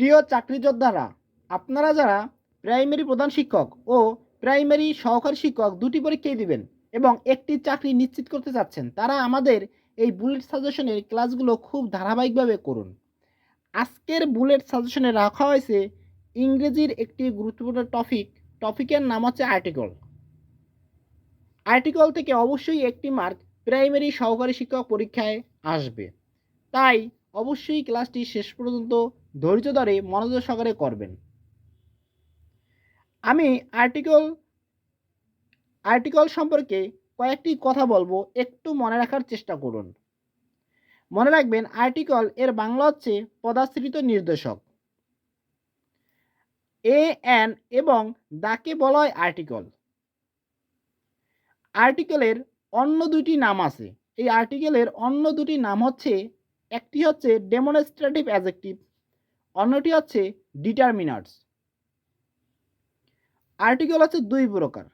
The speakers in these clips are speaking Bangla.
প্রিয় চাকরি যোদ্ধারা আপনারা যারা প্রাইমারি প্রধান শিক্ষক ও প্রাইমারি সহকারী শিক্ষক দুটি পরীক্ষাই দিবেন এবং একটি চাকরি নিশ্চিত করতে চাচ্ছেন, তারা আমাদের এই বুলেট সাজেশনের ক্লাসগুলো খুব ধারাবাহিকভাবে করুন। আজকের বুলেট সাজেশনে রাখা হয়েছে ইংরেজির একটি গুরুত্বপূর্ণ টপিক টপিকের নাম হচ্ছে আর্টিকল আর্টিকল থেকে অবশ্যই একটি মার্ক প্রাইমারি সহকারী শিক্ষক পরীক্ষায় আসবে। তাই অবশ্যই ক্লাসটি শেষ পর্যন্ত ধৈর্য ধরে মনোযোগ সহকারে করবেন। আমি আর্টিকল আর্টিকল সম্পর্কে কয়েকটি কথা বলব, একটু মনে রাখার চেষ্টা করুন। মনে রাখবেন আর্টিকল এর বাংলা হচ্ছে পদাশ্রিত নির্দেশক। এ এন এবং দাকে বলা হয় আর্টিকল আর্টিকেলের অন্য দুটি নাম আছে। এই আর্টিকেলের অন্য দুটি নাম হচ্ছে, একটি হচ্ছে ডেমনস্ট্রেটিভ অ্যাজেক্টিভ অন্যটি হচ্ছে ডিটারমিনার্স আর্টিকেল হচ্ছে দুই প্রকার।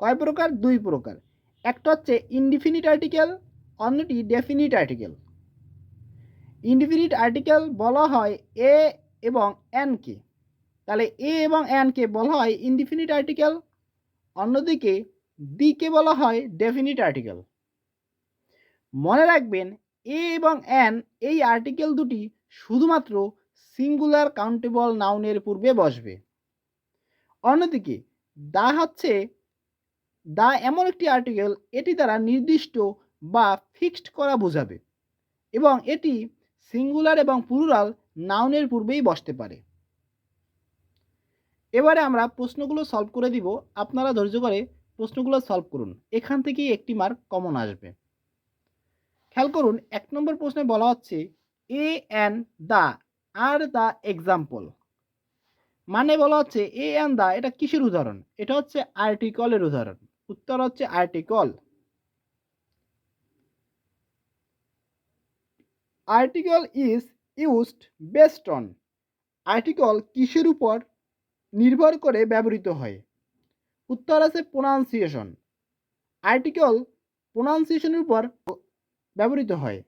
কয় প্রকার? দুই প্রকার। একটা হচ্ছে ইনডিফিনিট আর্টিকেল অন্যটি ডেফিনিট আর্টিকেল ইনডিফিনিট আর্টিকেল বলা হয় এ এবং এনকে তাহলে এ এবং এনকে বলা হয় ইনডিফিনিট আর্টিকেল অন্যদিকে দিকে বলা হয় ডেফিনিট আর্টিকেল মনে রাখবেন এ এবং এন এই আর্টিকেল দুটি শুধুমাত্র সিঙ্গুলার কাউন্টেবল নাউনের পূর্বে বসবে। অন্যদিকে, দা হচ্ছে, দা এমন একটি আর্টিকেল এটি দ্বারা নির্দিষ্ট বা ফিক্সড করা বোঝাবে এবং এটি সিঙ্গুলার এবং প্লুরাল নাউনের পূর্বেই বসতে পারে। এবারে আমরা প্রশ্নগুলো সলভ করে দিব। আপনারা ধৈর্য করে প্রশ্নগুলো সলভ করুন। এখান থেকেই একটি মার্ক কমন আসবে। খেয়াল করুন, এক নম্বর প্রশ্নে বলা হচ্ছে এ অ্যান দা আর দ্য এক্সাম্পল মানে বলা হচ্ছে এ অ্যান দা, এটা কিসের উদাহরণ? এটা হচ্ছে আর্টিকলের উদাহরণ। উত্তর হচ্ছে article article is used best on article কিসের উপর নির্ভর করে ব্যবহৃত হয়? উত্তর আছে প্রোনাউন্সিয়েশন আর্টিকল প্রোনাউন্সিয়েশনের উপর ব্যবহৃত হয়।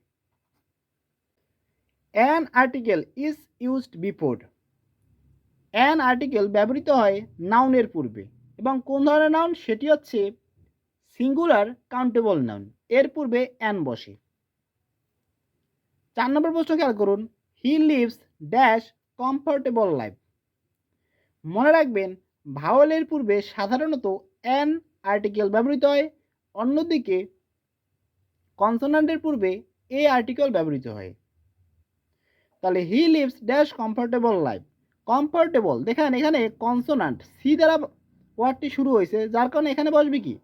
An article is used before an article ব্যবহৃত হয় নাউনের পূর্বে এবং কোন ধরনের নাউন সেটি হচ্ছে সিঙ্গুলার কাউন্টেবল নাউন এর পূর্বে অ্যান বসে। চার নম্বর প্রশ্ন খেয়াল করুন। He lives dash comfortable life মনে রাখবেন ভাওয়েলের পূর্বে সাধারণত অ্যান আর্টিকেল ব্যবহৃত হয়, অন্যদিকে কনসোনান্টের পূর্বে এ আর্টিকেল ব্যবহৃত হয়। তাহলে he lives dash comfortable life comfortable দেখেন এখানে কনসোনান্ট সি দ্বারা ওয়ার্ডটি শুরু হয়েছে, যার কারণে এখানে বসবে কি?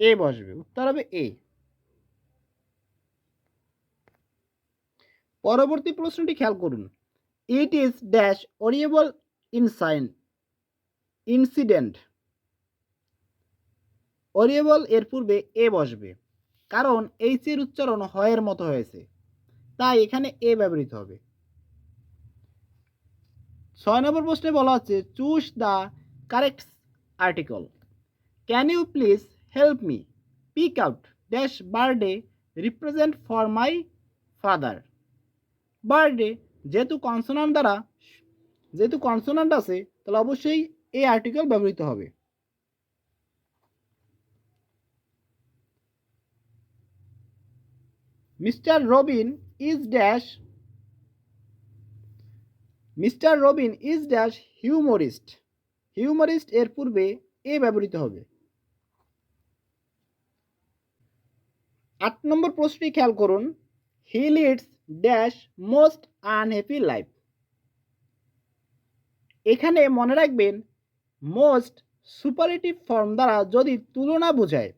এ বসবে, উত্তর হবে এ পরবর্তী প্রশ্নটি খেয়াল করুন। ইট ইজ ড্যাশ অরিয়েবল ইনসাইন ইনসিডেন্ট অরিয়েবল এর পূর্বে এ বসবে, কারণ এইচ এর উচ্চারণ হয়ের মতো হয়েছে। তাই এখানে এ ব্যবহৃত হবে। ছয় নম্বর প্রশ্নে বলা হচ্ছে choose the correct article can you please help me pick out dash birthday represent for my father birthday যেহেতু কনসোনান্ট দ্বারা, যেহেতু কনসোনান্ট আছে, তাহলে অবশ্যই এই আর্টিকেল ব্যবহৃত হবে। Mister Robin is dash mister Robin is dash humorist. Humorist এর পূর্বে এ ব্যবহৃত হবে। আট নম্বর প্রশ্নটি খেয়াল করুন। He leads dash most unhappy life. এখানে মনে রাখবেন, মোস্ট সুপারেটিভ ফর্ম দ্বারা যদি তুলনা বোঝায়,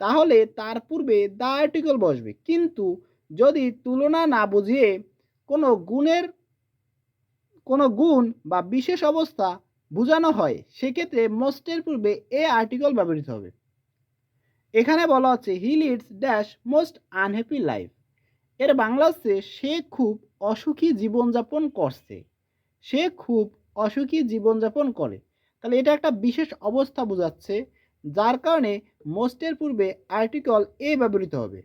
তাহলে তার পূর্বে দ্য আর্টিকল বসবে। কিন্তু যদি তুলনা না বুঝিয়ে কোনো গুণের কোনো গুণ বা বিশেষ অবস্থা বোঝানো হয়, সেক্ষেত্রে মোস্টের পূর্বে এ আর্টিকল ব্যবহৃত হবে। এখানে বলা হচ্ছে he leads dash most unhappy life এর বাংলা হচ্ছে, সে খুব অসুখী জীবনযাপন করছে। সে খুব অসুখী জীবনযাপন করে। তাহলে এটা একটা বিশেষ অবস্থা বোঝাচ্ছে, যার কারণে মোস্টের পূর্বে আর্টিকল এ ব্যবহৃত হবে।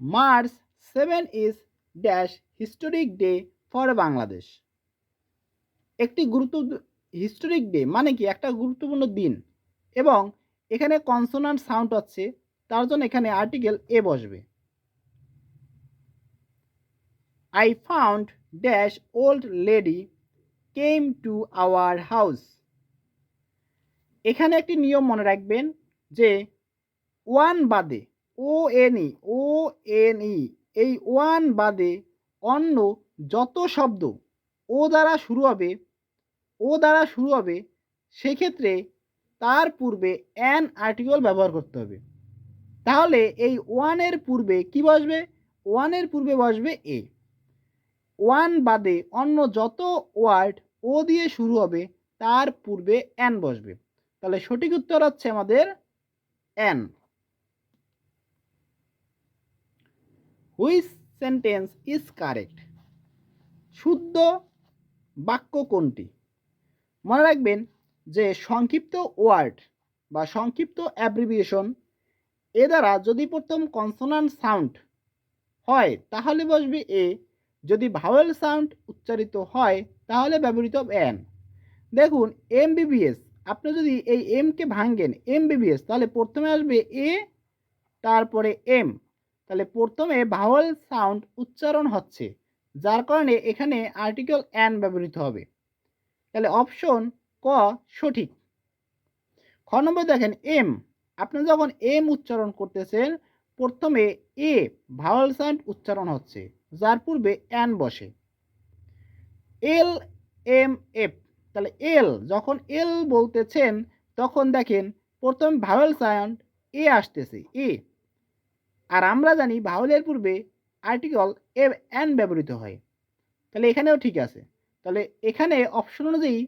March seven is dash historic day for Bangladesh একটি গুরুত্ব হিস্টোরিক ডে মানে কি? একটা গুরুত্বপূর্ণ দিন। এবং এখানে কনসোনান্ট সাউন্ড হচ্ছে, তার জন্য এখানে আর্টিকেল এ বসবে। I found dash old lady came to our house এখানে একটি নিয়ম মনে রাখবেন যে ওয়ান বাদে O N E O N E এই ওয়ান বাদে অন্য যত শব্দ ও দ্বারা শুরু হবে, ও দ্বারা শুরু হবে, সেক্ষেত্রে তার পূর্বে অ্যান আর্টিকল ব্যবহার করতে হবে। তাহলে এই ওয়ানের পূর্বে কি বসবে? ওয়ানের পূর্বে বসবে এ ওয়ান বাদে অন্য যত ওয়ার্ড ও দিয়ে শুরু হবে, তার পূর্বে অ্যান বসবে। তাহলে সঠিক উত্তর হচ্ছে আমাদের an which sentence is correct শুদ্ধ বাক্য কোনটি? মনে রাখবেন যে সংক্ষিপ্ত ওয়ার্ড বা সংক্ষিপ্ত অ্যাব্রিভিয়েশন এ দ্বারা যদি প্রথম কনসোনান্ট সাউন্ড হয়, তাহলে বসবে এ। যদি ভাওয়েল সাউন্ড উচ্চারিত হয়, তাহলে ব্যবহৃত এন দেখুন এমবিবিএস আপনি যদি এই এমকে ভাঙ্গেন এমবিবিএস তাহলে প্রথমে আসবে এ, তারপরে এম তাহলে প্রথমে ভাওয়েল সাউন্ড উচ্চারণ হচ্ছে, যার কারণে এখানে আর্টিকেল অ্যান ব্যবহৃত হবে। তাহলে অপশন ক, সঠিক। খ নম্বর দেখেন এম আপনি যখন এম উচ্চারণ করতেছেন, প্রথমে এ ভাওয়াল সাউন্ড উচ্চারণ হচ্ছে, যার পূর্বে অ্যান বসে। এল এম এফ তাহলে এল যখন এল বলতেছেন, তখন দেখেন প্রথম ভাওয়াল সাউন্ড এ আসতেছে এ আর আমরা জানি ভাওয়ালের পূর্বে আর্টিকল এ অ্যান ব্যবহৃত হয়। তাহলে এখানেও ঠিক আছে। তাহলে এখানে অপশন অনুযায়ী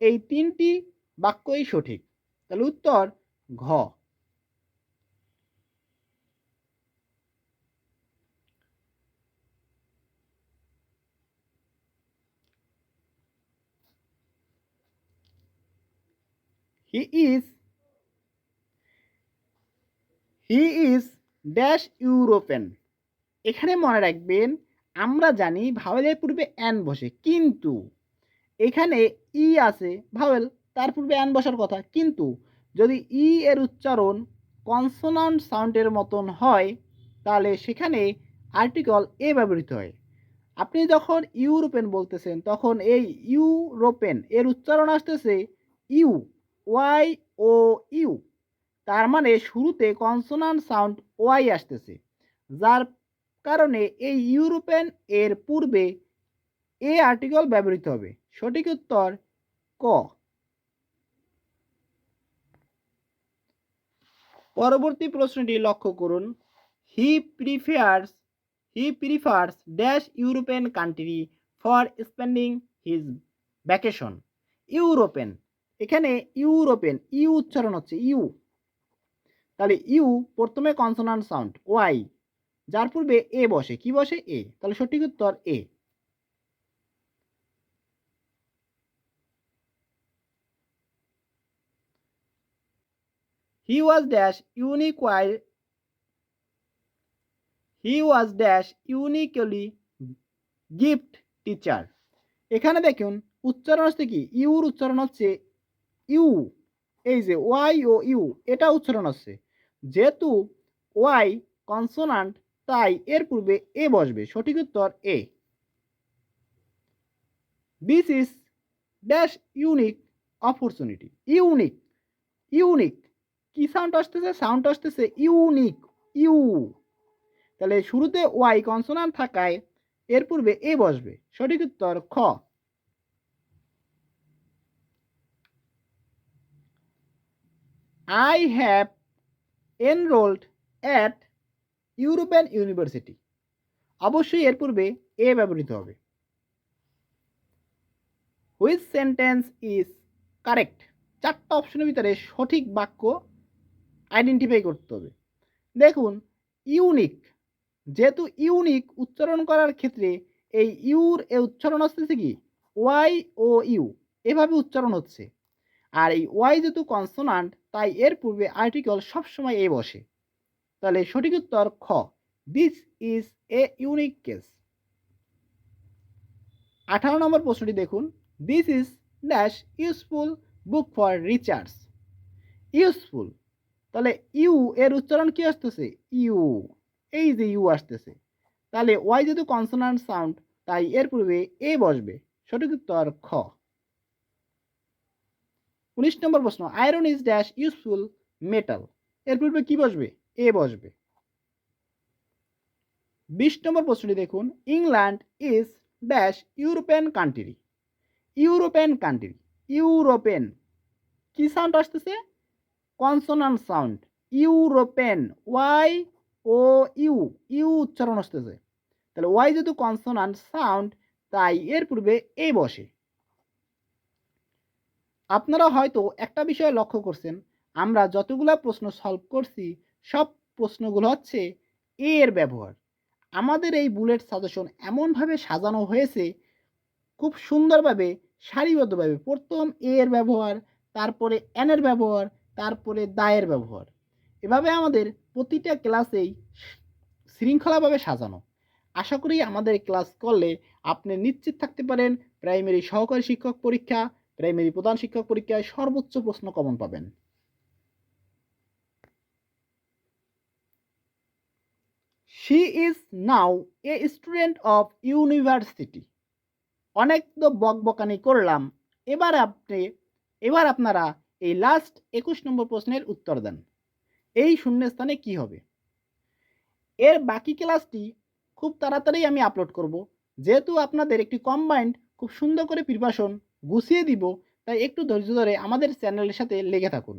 এই তিনটি বাক্যই সঠিক। তাহলে উত্তর ঘ। He is he is dash European. এখানে মনে রাখবেন, আমরা জানি ভাওয়েলের পূর্বে অ্যান বসে, কিন্তু এখানে ই আছে ভাওয়েল, তার পূর্বে অ্যান বসার কথা, কিন্তু যদি ই এর উচ্চারণ কনসোনান্ট সাউন্ডের মতন হয়, তাহলে সেখানে আর্টিকল এ ব্যবহৃত হয়। আপনি যখন ইউরোপেন বলতেছেন, তখন এই ইউরোপেন এর উচ্চারণ আসতেছে ইউ ওয়াই ও ইউ তার মানে শুরুতে কনসোনান্ট সাউন্ড ওয়াই আসতেছে, যার কারণে এই ইউরোপেন এর পূর্বে এ আর্টিকল ব্যবহৃত হবে। সঠিক উত্তর ক। পরবর্তী প্রশ্নটি লক্ষ্য করুন। He prefers he prefers dash European country for spending his vacation. European, এখানে ইউরোপেন, ইউ উচ্চারণ হচ্ছে ইউ। তাহলে ইউ প্রথমে কনসোনান্ট সাউন্ড ওয়াই। যার পূর্বে এ বসে। কি বসে? এ। তাহলে সঠিক উত্তর a. He was dash unique Y he was dash uniquely gift teacher এখানে দেখুন, উচ্চারণ হচ্ছে কি? ইউর উচ্চারণ হচ্ছে ইউ। এই যে, ওয়াই ও ইউ, এটা উচ্চারণ হচ্ছে। যেহেতু ওয়াই কনসোনান্ট তাই এর পূর্বে এ বসবে। সঠিক উত্তর a this is dash unique opportunity unique unique কি সাউন্ড আসতেছে? সাউন্ড আসতেছে ইউনিক ইউ তাহলে শুরুতে ওয়াই কনসোনান্ট থাকায় এর পূর্বে এ বসবে। সঠিক উত্তর খ। I have enrolled at European university অবশ্যই এর পূর্বে এ ব্যবহৃত হবে। হুইচ সেন্টেন্স ইজ কারেক্ট চারটা অপশনের ভিতরে সঠিক বাক্য আইডেন্টিফাই করতে হবে। দেখুন ইউনিক যেহেতু ইউনিক উচ্চারণ করার ক্ষেত্রে এই ইউর এ উচ্চারণ আসতেছে কি? ওয়াই ও ইউ এভাবে উচ্চারণ হচ্ছে। আর এই ওয়াই যেহেতু কনসোনান্ট তাই এর পূর্বে আর্টিকেল সবসময় এ বসে। তাহলে সঠিক উত্তর খ। This is a unique case আঠারো নম্বর প্রশ্নটি দেখুন। This is dash useful book for recharge useful তাহলে ইউ এর উচ্চারণ কি আসতেছে? ইউ এই যে ইউ আসতেছে। তাহলে ওয়াই যেহেতু কনসোনান্ট সাউন্ড তাই এর পূর্বে এ বসবে। সঠিক উত্তর খ। উনিশ নম্বর প্রশ্ন iron is dash useful metal এর পূর্বে কি বসবে? এ বসবে। বিশ নম্বর প্রশ্নটি দেখুন England is dash European country European country European কি সাউন্ড আসতেছে? কনসোনান্ট সাউন্ড ইউরোপিয়ান ওয়াই ও ইউ ইউ উচ্চারণ আসতেছে। তাহলে ওয়াই যেহেতু কনসোনান্ট সাউন্ড তাই এর পূর্বে এ বসে। আপনারা হয়তো একটা বিষয় লক্ষ্য করছেন, আমরা যতগুলা প্রশ্ন সলভ করছি, সব প্রশ্নগুলো হচ্ছে এ এর ব্যবহার। আমাদের এই বুলেট সাজেশন এমনভাবে সাজানো হয়েছে, খুব সুন্দরভাবে, সারিবদ্ধভাবে। প্রথম এ এর ব্যবহার, তারপরে এন এর ব্যবহার, তারপরে দায়ের ব্যবহার। এভাবে আমাদের প্রতিটা ক্লাসেই শৃঙ্খলাভাবে সাজানো। আশা করি আমাদের ক্লাস করলে আপনি নিশ্চিত থাকতে পারেন প্রাইমারি সহকারী শিক্ষক পরীক্ষা প্রাইমারি প্রধান শিক্ষক পরীক্ষায় সর্বোচ্চ প্রশ্ন কমন পাবেন। She is now a student of university অনেক তো বকবকানি করলাম। এবার আপনি, এবার আপনারা এই লাস্ট একুশ নম্বর প্রশ্নের উত্তর দেন। এই শূন্যস্থানে কি হবে? এর বাকি ক্লাসটি খুব তাড়াতাড়ি আমি আপলোড করব। যেহেতু আপনাদের একটি কম্বাইন্ড খুব সুন্দর করে প্রিপারেশন গুছিয়ে দিব। তাই একটু ধৈর্য ধরে আমাদের চ্যানেলের সাথে লেগে থাকুন।